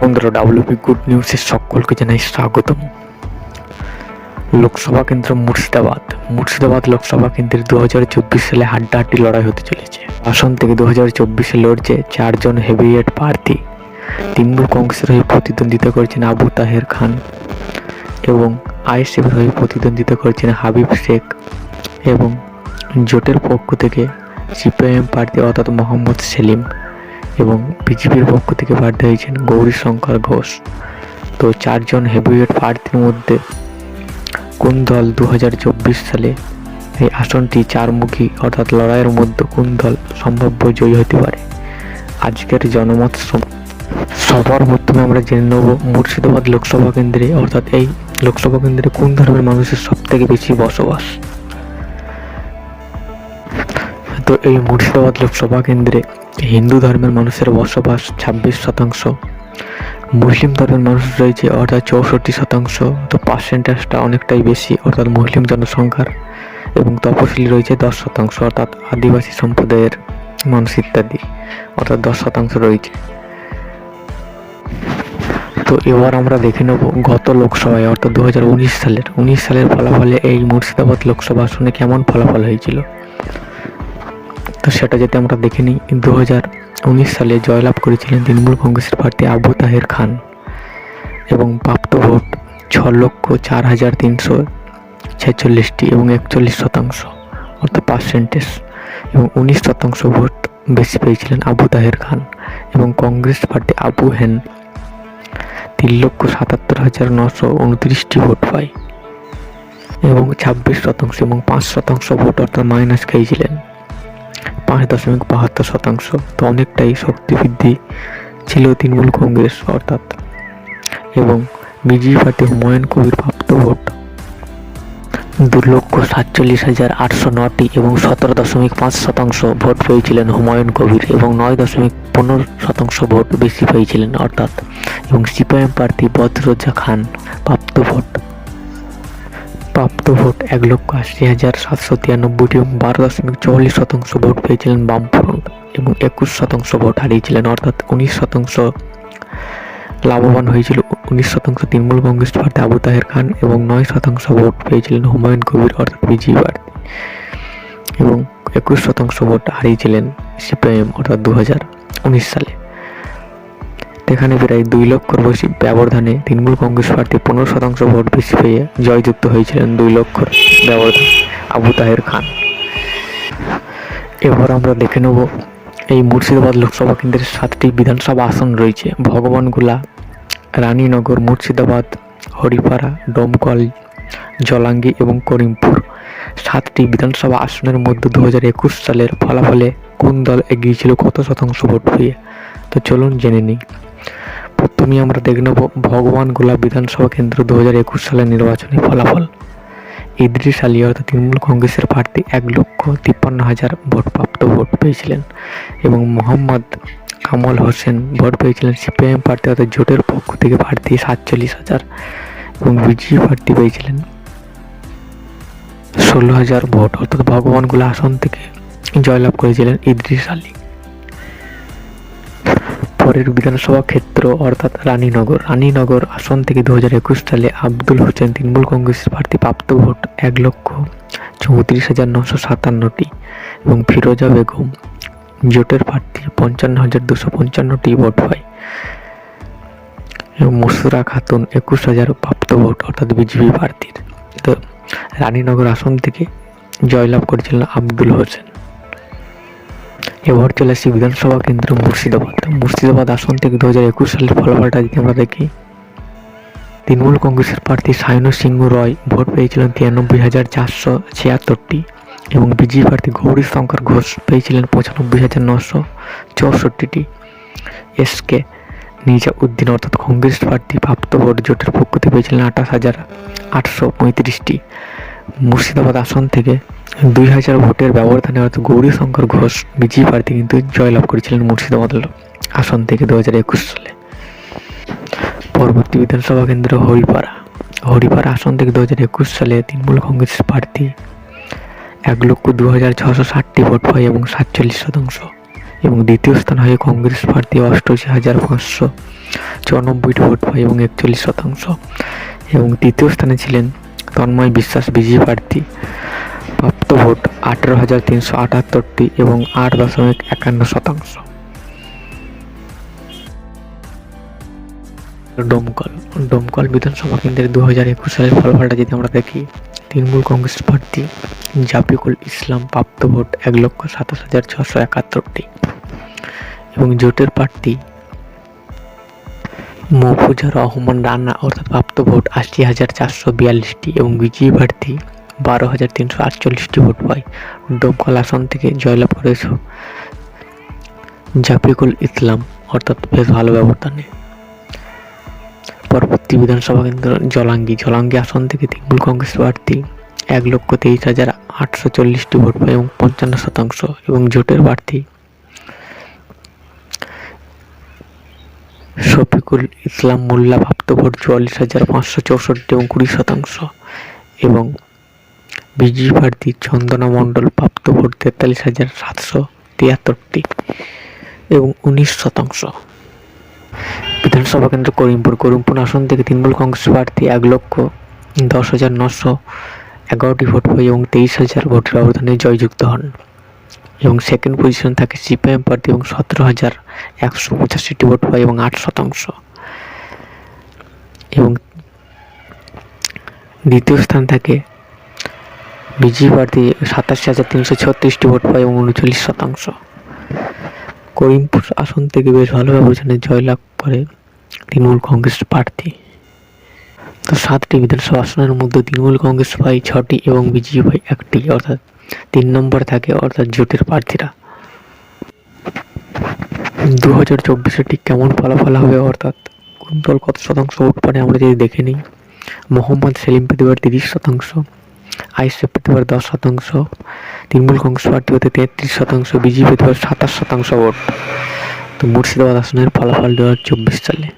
বন্ধুরা WP good নিউজের সকলকে জানাই স্বাগতম। লোকসভা কেন্দ্র মুর্শিদাবাদ। মুর্শিদাবাদ লোকসভা কেন্দ্রের দু হাজার চব্বিশ সালে হাড্ডাহাড্ডি লড়াই হতে চলেছে। আসন থেকে দু হাজার চব্বিশে লড়ছে চারজন হেভিওয়েট প্রার্থী। তৃণমূল কংগ্রেসের হয়ে প্রতিদ্বন্দ্বিতা করছেন আবু তাহের খান এবং আইএসএফের হয়ে প্রতিদ্বন্দ্বিতা করছেন হাবিব শেখ এবং জোটের পক্ষ থেকে সিপিআইএম প্রার্থী অর্থাৎ মোহাম্মদ সেলিম। এবং বিজেপির পক্ষ থেকে প্রার্থী হয়েছেন গৌরীশঙ্কর ঘোষ। তো চারজন হেভিওয়েট প্রার্থীর মধ্যে কোন দল দু হাজার চব্বিশ সালে এই আসনটি চারমুখী অর্থাৎ লড়াইয়ের মধ্যে কোন দল সম্ভাব্য জয়ী হতে পারে? আজকের জনমত সবার প্রথমে আমরা জেনে নেব মুর্শিদাবাদ লোকসভা কেন্দ্রে অর্থাৎ এই লোকসভা কেন্দ্রে কোন ধর্মের মানুষের সব থেকে বেশি বসবাস? তো এই মুর্শিদাবাদ লোকসভা কেন্দ্রে হিন্দু ধর্মের মানুষের বসবাস ছাব্বিশ শতাংশ। মুসলিম ধর্মের মানুষ রয়েছে অর্থাৎ চৌষট্টি শতাংশ। তো পার্সেন্টেজটা অনেকটাই বেশি, অর্থাৎ মুসলিম জনসংখ্যার এবং তপশিলি রয়েছে দশ শতাংশ, অর্থাৎ আদিবাসী সম্প্রদায়ের মানুষ ইত্যাদি, অর্থাৎ দশ শতাংশ রয়েছে। তো এবার আমরা দেখে নেব গত লোকসভায়, অর্থাৎ দু হাজার উনিশ সালের। উনিশ সালের ফলাফলে এই মুর্শিদাবাদ লোকসভা আসনে কেমন ফলাফল হয়েছিল? তো সেটা যদি আমরা দেখে নিই দু হাজার উনিশ সালে জয়লাভ করেছিলেন তৃণমূল কংগ্রেসের প্রার্থী আবু তাহের খান এবং প্রাপ্ত ভোট ছ লক্ষ চার হাজার তিনশো ছেচল্লিশটি এবং একচল্লিশ শতাংশ, অর্থাৎ পার্সেন্টেজ এবং উনিশ শতাংশ ভোট বেশি পেয়েছিলেন আবু তাহের খান এবং কংগ্রেস প্রার্থী আবু হেন তিন লক্ষ সাতাত্তর হাজার নশো উনত্রিশটি ভোট পায় এবং ছাব্বিশ শতাংশ এবং পাঁচ শতাংশ ভোট, অর্থাৎ মাইনাস খেয়েছিলেন। পাঁচ দশমিক বাহাত্তর শতাংশ তো অনেকটাই শক্তি বৃদ্ধি ছিল তৃণমূল কংগ্রেস, অর্থাৎ এবং বিজেপি পার্টি হুমায়ুন কবির প্রাপ্ত ভোট। দু লক্ষ সাতচল্লিশ হাজার আটশো নটি এবং সতেরো দশমিক পাঁচ শতাংশ ভোট পেয়েছিলেন হুমায়ুন কবির এবং নয় দশমিক পনেরো শতাংশ ভোট বেশি পেয়েছিলেন, অর্থাৎ এবং সিপিআইএম প্রার্থী বদরুজ্জা খান প্রাপ্ত ভোট। প্রাপ্ত ভোট এক লক্ষ আশি হাজার সাতশো তিরানব্বইটি এবং বারো দশমিক চুয়াল্লিশ শতাংশ ভোট পেয়েছিলেন বামফ্রন্ট এবং একুশ শতাংশ ভোট হারিয়েছিলেন, অর্থাৎ উনিশ শতাংশ লাভবান হয়েছিল। উনিশ শতাংশ তৃণমূল কংগ্রেস প্রার্থী আবু তাহের খান এবং নয় শতাংশ ভোট পেয়েছিলেন হুমায়ুন কবির, অর্থাৎ বিজেপি প্রার্থী, এবং একুশ শতাংশ ভোট হারিয়েছিলেন সিপিআইএম, অর্থাৎ দু হাজার উনিশ সালে। এখানে প্রায় দুই লক্ষর বেশি ব্যবধানে তৃণমূল কংগ্রেস প্রার্থী পনেরো শতাংশ ভোট বেশি পেয়ে জয়যুক্ত হয়েছিলেন দুই লক্ষর ব্যবধান আবু তাহের খান। এবার আমরা দেখে নেব এই মুর্শিদাবাদ লোকসভা কেন্দ্রের সাতটি বিধানসভা আসন রয়েছে। ভগবানগুলা, রানীনগর, মুর্শিদাবাদ, হরিপাড়া, ডোমকল, জলাঙ্গি এবং করিমপুর। সাতটি বিধানসভা আসনের মধ্যে দু হাজার একুশ সালের ফলাফলে কোন দল এগিয়ে ছিল কত শতাংশ ভোট পেয়ে? তো চলুন জেনে নিই। প্রথমেই আমরা দেখে নেব ভগবান গোলা বিধানসভা কেন্দ্র দু হাজার একুশ সালের নির্বাচনী ফলাফল। ইদ্রিস আলী অর্থাৎ তৃণমূল কংগ্রেসের প্রার্থী এক লক্ষ তিপ্পান্ন হাজার ভোটপ্রাপ্ত ভোট পেয়েছিলেন এবং মোহাম্মদ কামল হোসেন ভোট পেয়েছিলেন। সিপিআইএম প্রার্থী অর্থাৎ জোটের পক্ষ থেকে প্রার্থী সাতচল্লিশ হাজার এবং বিজেপি প্রার্থী পেয়েছিলেন ষোলো হাজার ভোট। অর্থাৎ ভগবানগুলো আসন থেকে জয়লাভ করেছিলেন ইদ্রিস আলী পরের বিধানসভা ক্ষেত্র অর্থাৎ রানীনগর। রানীনগর আসন থেকে দু হাজার একুশ সালে আব্দুল হোসেন তৃণমূল কংগ্রেসের প্রার্থী প্রাপ্ত ভোট এক লক্ষ চৌত্রিশ হাজার নশো সাতান্নটি এবং ফিরোজা বেগম জোটের প্রার্থী পঞ্চান্ন হাজার দুশো পঞ্চান্নটি ভোট পায়। এবং মসুরা খাতুন একুশ হাজার প্রাপ্ত ভোট অর্থাৎ বিজেপি প্রার্থীর। তো রানীনগর আসন থেকে জয়লাভ করেছিলেন আব্দুল হোসেন। এবার চলে আসছি বিধানসভা কেন্দ্র মুর্শিদাবাদ। মুর্শিদাবাদ আসন থেকে দু হাজার একুশ সালের ফলাফলটা যদি আমরা দেখি। তৃণমূল কংগ্রেসের প্রার্থী সায়ন সিংহ রয় ভোট পেয়েছিলেন তিরানব্বই হাজার চারশো ছিয়াত্তরটি এবং বিজেপি প্রার্থী গৌরী শঙ্কর ঘোষ পেয়েছিলেন পঁচানব্বই হাজার নশো চৌষট্টিটি। এসকে নিজা উদ্দিন অর্থাৎ কংগ্রেস প্রার্থী প্রাপ্ত ভোট জোটের পক্ষ থেকে পেয়েছিলেন আঠাশ হাজার আটশো পঁয়ত্রিশটি। মুর্শিদাবাদ আসন থেকে দুই হাজার ভোটের ব্যবধানে অর্থাৎ গৌরী শঙ্কর ঘোষ বিজেপি প্রার্থী কিন্তু জয়লাভ করেছিলেন মুর্শিদাবাদ আসন থেকে দু হাজার একুশ সালে। পরবর্তী বিধানসভা কেন্দ্র হরিপাড়া। হরিপাড়া আসন থেকে দু হাজার একুশ সালে তৃণমূল কংগ্রেস প্রার্থী এক লক্ষ দু হাজার ছশো ষাটটি ভোট পায় এবং সাতচল্লিশ শতাংশ। এবং দ্বিতীয় স্থান হয় কংগ্রেস প্রার্থী অষ্টআশি হাজার পাঁচশো চুরানব্বইটি ভোট পায় এবং একচল্লিশ শতাংশ। এবং তৃতীয় স্থানে ছিলেন তন্ময় বিশ্বাস বিজেপি প্রার্থী। প্রাপ্ত ভোট আঠেরো হাজার তিনশো আটাত্তরটি এবং আট দশমিক একান্ন শতাংশ। ডোমকল ডোমকল বিধানসভা কেন্দ্রের দু হাজার একুশ সালের ফলাফলটা যদি আমরা দেখি, তৃণমূল কংগ্রেস প্রার্থী জাফিকুল ইসলাম প্রাপ্ত ভোট এক লক্ষ সাতাশ হাজার ছশো একাত্তরটি এবং জোটের প্রার্থী মফুজার রহমান রানা অর্থাৎ প্রাপ্ত ভোট আশি হাজার চারশো বিয়াল্লিশটি এবং বিজয়ী প্রার্থী বারো হাজার তিনশো আটচল্লিশটি ভোট পায়। ডোমকল আসন থেকে জয়লাভ করেছে জাফিকুল ইসলাম অর্থাৎ বেশ ভালো ব্যবধানে। পরবর্তী বিধানসভা কেন্দ্র জলাঙ্গি। জলাঙ্গি আসন থেকে তৃণমূল কংগ্রেস প্রার্থী এক লক্ষ তেইশ হাজার আটশো চল্লিশটি ভোট পায় এবং পঞ্চান্ন শতাংশ এবং জোটের প্রার্থী শফিকুল ইসলাম মোল্লা প্রাপ্ত ভোট চুয়াল্লিশ হাজার পাঁচশো চৌষট্টি এবং কুড়ি শতাংশ এবং বিজেপি প্রার্থী চন্দনা মণ্ডল প্রাপ্ত ভোট তেতাল্লিশ হাজার সাতশো তিয়াত্তরটি এবং উনিশ শতাংশ। বিধানসভা কেন্দ্র করিমপুর করিমপুর আসন থেকে তৃণমূল কংগ্রেস প্রার্থী এক লক্ষ দশ হাজার নশো এগারোটি ভোট পায় এবং তেইশ হাজার ভোটের ব্যবধানে জয়যুক্ত হন। এবং সেকেন্ড পজিশন থাকে সিপিএম প্রার্থী এবং সতেরো হাজার একশো পঁচাশিটি ভোট পায় এবং আট শতাংশ। এবং দ্বিতীয় স্থান থাকে বিজেপি প্রার্থী সাতাশি হাজার তিনশো ছত্রিশটি ভোট পায় এবং উনচল্লিশ শতাংশ। করিমপুর আসন থেকে বেশ ভালো ব্যবধানে জয়লাভ করে তৃণমূল কংগ্রেস প্রার্থী। তো সাতটি বিধানসভা আসনের মধ্যে তৃণমূল কংগ্রেস পায় ছটি এবং বিজেপি পায় একটি, অর্থাৎ তিন নম্বর থাকে অর্থাৎ জোটের প্রার্থীরা। দু হাজার চব্বিশে ঠিক কেমন ফলাফল হবে অর্থাৎ কোন দল কত শতাংশ ভোট পারে আমরা যদি দেখে নিই? মোহাম্মদ সেলিম পেতে তিরিশ শতাংশ আইসএফ পেতে দশ শতাংশ, তৃণমূল কংগ্রেস পার্টি হতে তেত্রিশ শতাংশ, বিজেপি পেতে সাতাশ শতাংশ ভোট। তো মুর্শিদাবাদ আসনের ফলাফল দু হাজার চব্বিশ সালে।